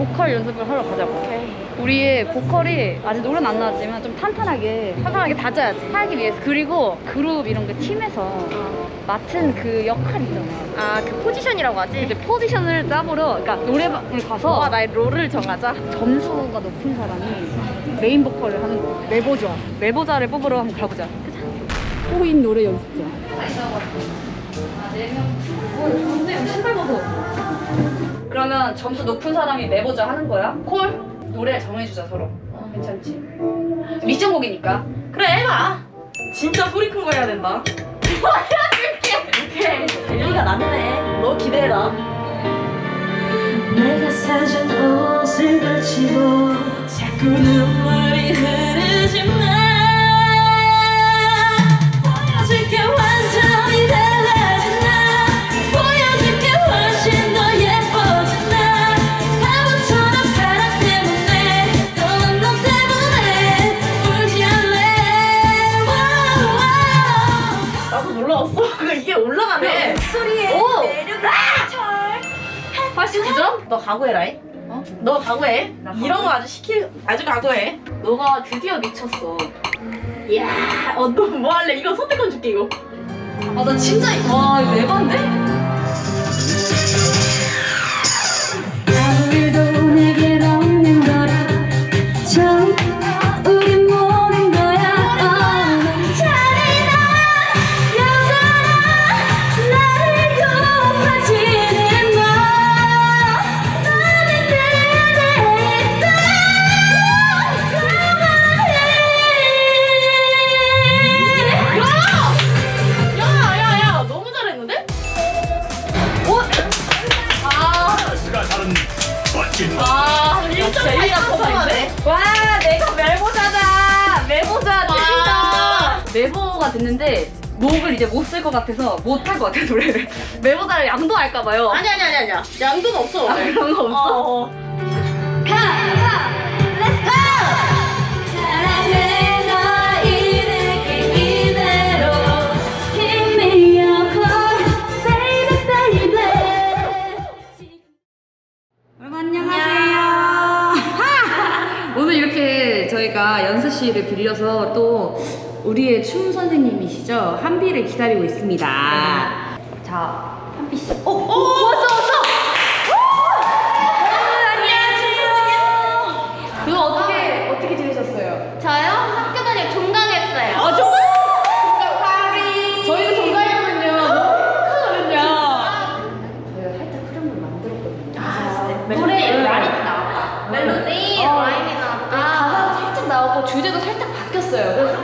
보컬 연습을 하러 가자고. 우리의 보컬이 아직 노래는 안 나왔지만 좀 탄탄하게 편하게 다져야지. 하기 위해서 그리고 그룹 이런 게 팀에서 맡은 그 역할 있잖아. 아, 그 포지션이라고 하지? 이제 포지션을 짜보러 그러니까 노래방을 가서 와, 나의 롤을 정하자. 점수가 높은 사람이 메인 보컬을 하는 거. 메보자. 메보자를 뽑으러 한번 가보자. 호인 노래 연습자. 어, 좋은데? 신발 벗어. 그러면 점수 높은 사람이 메보자 하는 거야? 콜? 노래 정해주자, 서로. 괜찮지? 미션곡이니까. 그래 해봐 진짜 소리 큰 거 해야 된다 오케이. 엘리가 낫네 너 기대해라 내가 사준 옷을 걸치고 자꾸 눈물이 흐르지만 너 각오해라잉 어? 너 각오해 나 이런 거 아주 시키 아주 각오해 너가 드디어 미쳤어. 이야 어 너 뭐 할래 이거 선택권 줄게 이거 아, 나 진짜, 와, 이거 에반데? 메보가 됐는데, 목을 이제 못 쓸 것 같아서 못 할 것 같아, 노래를. 메보자를 양도할까봐요. 아니 아니 아니 아니야 양도는 없어 아, 오늘 그런 거 없어? 어. 사랑해 너희들께 이대로 Give me your call baby baby 여러분 안녕하세요. 오늘 이렇게 저희가 연습실을 빌려서 또 우리의 춤 선생님이시죠 한비를 기다리고 있습니다. 자 한비 씨. 어, 어, 왔어 왔어. 안녕. 그거 어떻게 어떻게 지내셨어요? 저요? 학교 다니고 종강했어요. 아 정말? 저희도 정갈이거든요. 너무 행복하거든요. 저희가 살짝 흐름을 만들었거든요. 노래 라인이 나왔다. 멜로디 어. 라인이 나왔다. 가사도 살짝 나오고 주제도 살짝 바뀌었어요. 그래서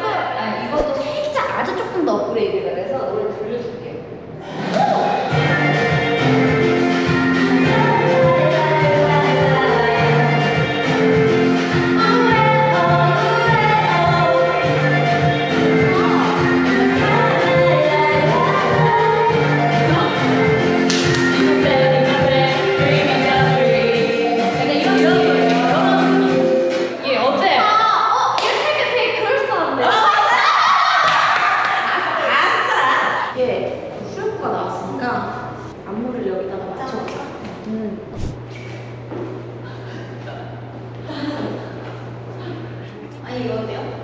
아니,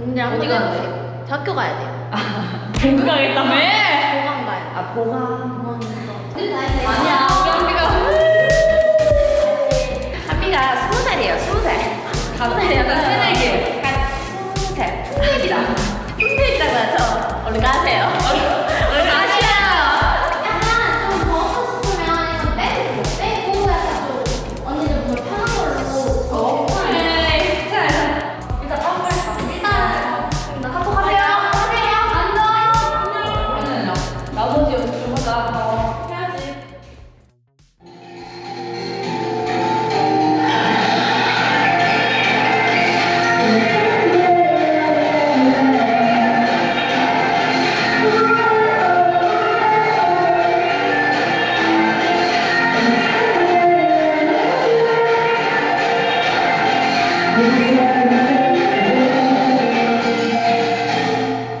어디 가는데? 저 학교 가야 돼요. 공부 가겠다며? 보강 가야 돼. 아 보강 아니야, 우리 한비가 한비가 스무 살이에요, 스무 살. 다섯 살이야,